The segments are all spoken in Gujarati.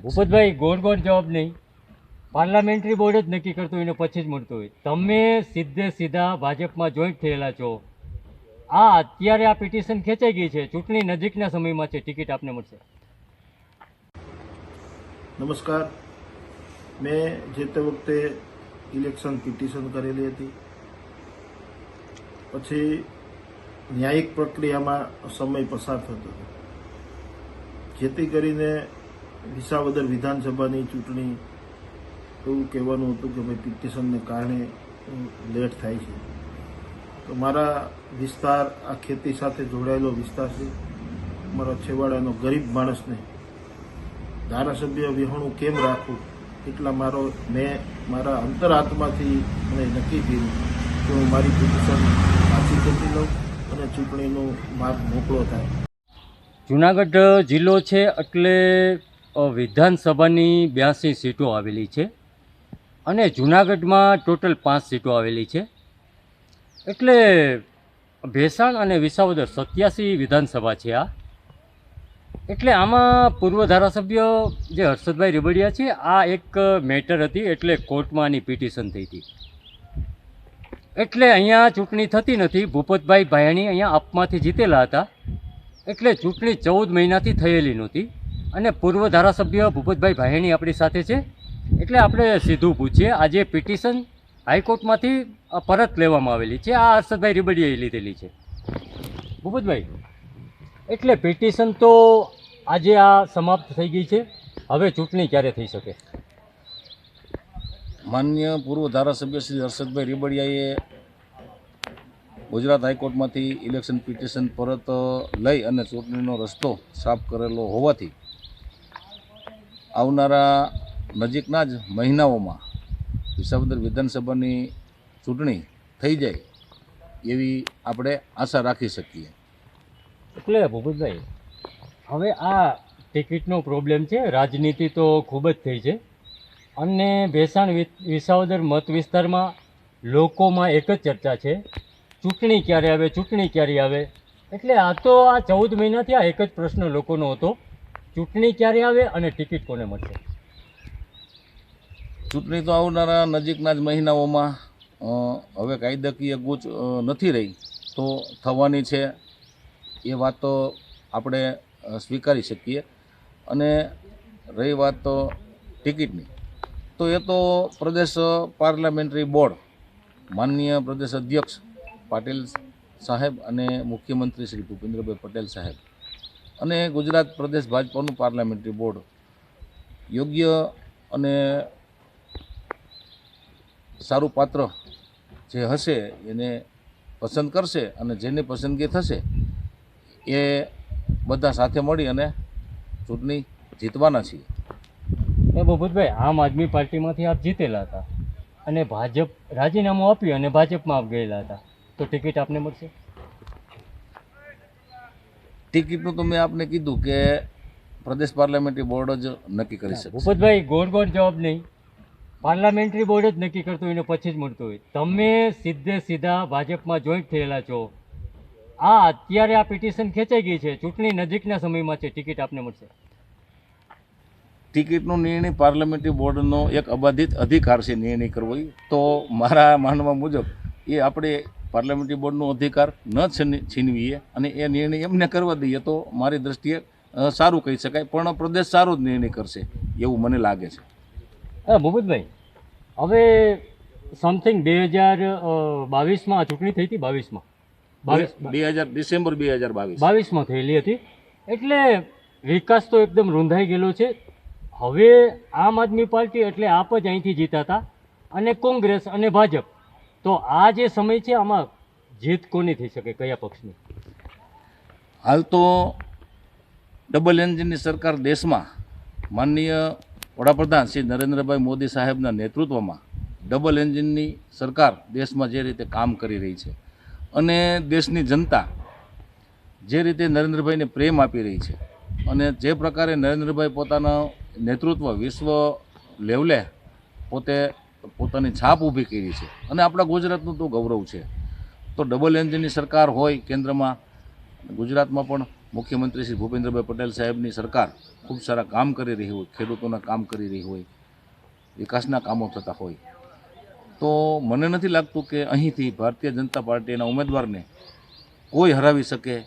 ભૂપતભાઈ ગોળ ગોળ જવાબ નહીં. પાર્લામેન્ટરી બોર્ડ જ નક્કી કરતું એને પછી જ મળતું હોય. તમે સીધે સીધા ભાજપમાં જોઈન્ટ થયેલા છો. આ અત્યારે આ પિટિશન ખેંચાઈ ગઈ છે. ચૂંટણી નજીકના સમયમાં છે. ટિકિટ આપને મળશે. નમસ્કાર. મેં જે તે વખતે ઇલેક્શન પિટિશન કરેલી હતી. પછી ન્યાયિક પ્રક્રિયામાં સમય પસાર થતો હતો. જેથી કરીને વિસાવદર વિધાનસભાની ચૂંટણી એવું કહેવાનું હતું કે ભાઈ પિટિશનને કારણે લેટ થાય છે. તો મારા વિસ્તાર આ ખેતી સાથે જોડાયેલો વિસ્તાર છે. મારા છેવાડાનો ગરીબ માણસને ધારાસભ્ય વિહોણું કેમ રાખવું? એટલા મારો, મેં મારા અંતરાત્માથી મને નક્કી કર્યું કે હું મારી પિટિશન પાછી ખેતી લઉં અને ચૂંટણીનો માર્ગ મોકળો થાય. જુનાગઢ જિલ્લો છે એટલે વિધાનસભાની બ્યાસી સીટો આવેલી છે અને જુનાગઢમાં ટોટલ પાંચ સીટો આવેલી છે. એટલે ભેસાણ અને વિસાવદર સત્યાસી વિધાનસભા છે આ. એટલે આમાં પૂર્વ ધારાસભ્ય જે હર્ષદભાઈ રેબડિયા છે, આ એક મેટર હતી એટલે કોર્ટમાં આની પિટિશન થઈ હતી. એટલે અહીંયા ચૂંટણી થતી નથી, ભૂપતભાઈ ભાયાણી અહીંયા આપમાંથી જીતેલા હતા. એટલે ચૂંટણી ચૌદ મહિનાથી થયેલી નહોતી. અને પૂર્વ ધારાસભ્ય ભૂપતભાઈ ભાહેણી આપણી સાથે છે. એટલે આપણે સીધું પૂછીએ, આજે પિટિશન હાઈકોર્ટમાંથી પરત લેવામાં આવેલી છે. આ હર્ષદભાઈ રીબડીએ લીધેલી છે. ભૂપતભાઈ, એટલે પિટિશન તો આજે આ સમાપ્ત થઈ ગઈ છે. હવે ચૂંટણી ક્યારે થઈ શકે? માન્ય પૂર્વ ધારાસભ્ય શ્રી હર્ષદભાઈ રીબડિયાએ ગુજરાત હાઈકોર્ટમાંથી ઇલેક્શન પિટિશન પરત લઈ અને ચૂંટણીનો રસ્તો સાફ કરેલો હોવાથી આવનારા નજીકના જ મહિનાઓમાં વિસાવદર વિધાનસભાની ચૂંટણી થઈ જાય એવી આપણે આશા રાખી શકીએ. એટલે ભૂપતભાઈ હવે આ ટિકિટનો પ્રોબ્લેમ છે, રાજનીતિ તો ખૂબ જ થઈ છે. અને ભેસાણ વિસાવદર મત વિસ્તારમાં લોકોમાં એક જ ચર્ચા છે, ચૂંટણી ક્યારે આવે, ચૂંટણી ક્યારે આવે? એટલે આ તો આ ચૌદ મહિનાથી આ એક જ પ્રશ્ન લોકોનો હતો. ચૂંટણી ક્યારે આવે અને ટિકિટ કોને મળશે? ચૂંટણી તો આવનારા નજીકના જ મહિનાઓમાં હવે કાયદાકીય ગૂંચ નથી રહી, તો થવાની છે એ વાત તો આપણે સ્વીકારી શકીએ. અને રહી વાત તો ટિકિટની. તો એ તો પ્રદેશ પાર્લામેન્ટરી બોર્ડ, માનનીય પ્રદેશ અધ્યક્ષ પાટીલ સાહેબ અને મુખ્યમંત્રી શ્રી ભૂપેન્દ્રભાઈ પટેલ સાહેબ અને ગુજરાત પ્રદેશ ભાજપાનું પાર્લામેન્ટરી બોર્ડ. યોગ્ય અને સારું પાત્ર જે હશે, એને પસંદ કરશે અને જેની પસંદગી થશે, એ બધા સાથે મળી અને ચૂંટણી જીતવાના છીએ. એ ભૂપતભાઈ, આમ આદમી પાર્ટીમાંથી આપ જીતેલા હતા અને ભાજપ રાજીનામું આપ્યું અને ભાજપમાં આપ ગયેલા હતા. તો ટિકિટ આપને મળશે? ટિકિટનું તો મેં આપને કીધું કે પ્રદેશ પાર્લામેન્ટરી બોર્ડ જ નક્કી કરી શકે ભૂપતભાઈ ગોળ ગોળ જવાબ નહીં. પાર્લામેન્ટરી બોર્ડ જ નક્કી કરતું હોય એને પછી જ મળતું હોય. તમે સીધે સીધા ભાજપમાં જોઈન્ટ થયેલા છો. આ અત્યારે આ પિટિશન ખેંચાઈ ગઈ છે. ચૂંટણી નજીકના સમયમાં છે. ટિકિટ આપને મળશે. ટિકિટનો નિર્ણય પાર્લામેન્ટરી બોર્ડનો એક અબાધિત અધિકાર છે નિર્ણય કરવો. તો મારા માનવા મુજબ એ આપણે પાર્લામેન્ટરી બોર્ડનો અધિકાર ન છીન- છીનવીએ અને એ નિર્ણય એમને કરવા દઈએ તો મારી દ્રષ્ટિએ સારું કહી શકાય. પણ પ્રદેશ સારો જ નિર્ણય કરશે એવું મને લાગે છે. હા ભૂપતભાઈ હવે સમથિંગ બે હજાર બાવીસમાં ચૂંટણી થઈ હતી બાવીસમાં. બાવીસ બે હજાર ડિસેમ્બર બે હજાર બાવીસ. બાવીસમાં થયેલી હતી. એટલે વિકાસ તો એકદમ રૂંધાઈ ગયેલો છે. હવે આમ આદમી પાર્ટી એટલે આપ જ અહીંથી જીતા હતા અને કોંગ્રેસ અને ભાજપ તો આ જે સમય છે, આમાં જીત કોની થઈ શકે? કયા પક્ષની? હાલ તો ડબલ એન્જિનની સરકાર દેશમાં માનનીય વડાપ્રધાન શ્રી નરેન્દ્રભાઈ મોદી સાહેબના નેતૃત્વમાં ડબલ એન્જિનની સરકાર દેશમાં જે રીતે કામ કરી રહી છે અને દેશની જનતા જે રીતે નરેન્દ્રભાઈને પ્રેમ આપી રહી છે અને જે પ્રકારે નરેન્દ્રભાઈ પોતાના નેતૃત્વ વિશ્વ લેવલે પોતે પોતાની છાપ ઊભી કરી છે. અને આપણા ગુજરાતનું તો ગૌરવ છે. તો ડબલ એન્જિનની સરકાર હોય કેન્દ્રમાં, ગુજરાતમાં પણ મુખ્યમંત્રી શ્રી ભૂપેન્દ્રભાઈ પટેલ સાહેબની સરકાર ખૂબ સારા કામ કરી રહી હોય, ખેડૂતોના કામ કરી રહી હોય, વિકાસના કામો થતા હોય. તો મને નથી લાગતું કે અહીંથી ભારતીય જનતા પાર્ટીના ઉમેદવારને કોઈ હરાવી શકે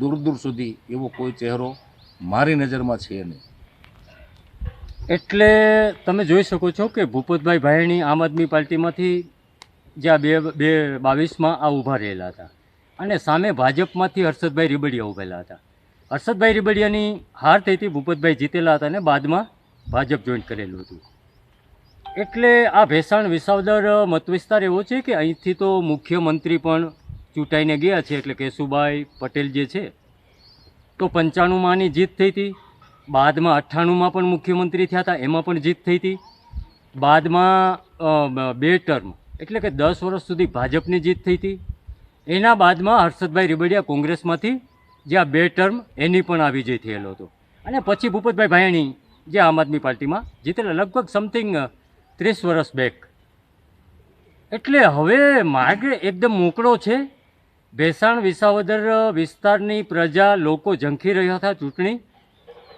દૂર દૂર સુધી એવો કોઈ ચહેરો મારી નજરમાં છે નહીં. એટલે તમે જોઈ શકો છો કે ભૂપતભાઈ ભાયણી આમ આદમી પાર્ટીમાંથી જે આ બે બે બાવીસમાં આ ઊભા રહેલા હતા. અને સામે ભાજપમાંથી હર્ષદભાઈ રીબડિયા ઊભેલા હતા. હર્ષદભાઈ રીબડિયાની હાર થઈ હતી ભૂપતભાઈ જીતેલા હતા અને બાદમાં ભાજપ જોઈન કરેલું હતું. એટલે આ ભેસાણ વિસાવદર મતવિસ્તાર એવો છે કે અહીંથી તો મુખ્યમંત્રી પણ ચૂંટાઈને ગયા છે, એટલે કેશુભાઈ પટેલ જે છે, તો પંચાણુંમાં આની જીત થઈ હતી બાદમાં અઠ્ઠાણુંમાં પણ મુખ્યમંત્રી થયા હતા, એમાં પણ જીત થઈ હતી. બાદમાં બે ટર્મ, એટલે કે દસ વર્ષ સુધી ભાજપની જીત થઈ હતી. એના બાદમાં હર્ષદભાઈ રીબડિયા કોંગ્રેસમાંથી જે આ બે ટર્મ, એની પણ આ વિજય થયેલો હતો. અને પછી ભૂપતભાઈ ભાયણી જે આમ આદમી પાર્ટીમાં જીતેલા, લગભગ સમથિંગ ત્રીસ વર્ષ બેક એટલે હવે માર્ગ એકદમ મોકળો છે. ભેસાણ, વિસાવદર વિસ્તારની પ્રજા લોકો ઝંખી રહ્યા હતા ચૂંટણી.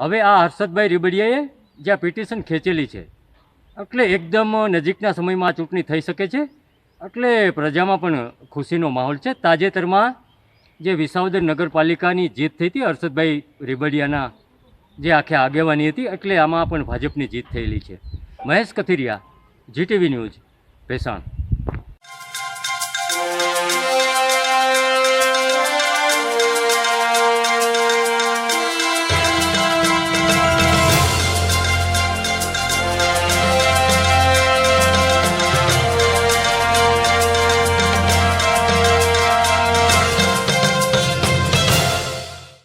હવે આ હર્ષદભાઈ રીબડિયાએ જે આ પિટિશન ખેંચેલી છે, એટલે એકદમ નજીકના સમયમાં આ ચૂંટણી થઈ શકે છે, એટલે પ્રજામાં પણ ખુશીનો માહોલ છે. તાજેતરમાં જે વિસાવદર નગરપાલિકાની જીત થઈ હતી, હર્ષદભાઈ રીબડિયાના જે આખે આગેવાની હતી, એટલે આમાં પણ ભાજપની જીત થયેલી છે. Mahesh Kathiriya GTV news, Bhesan.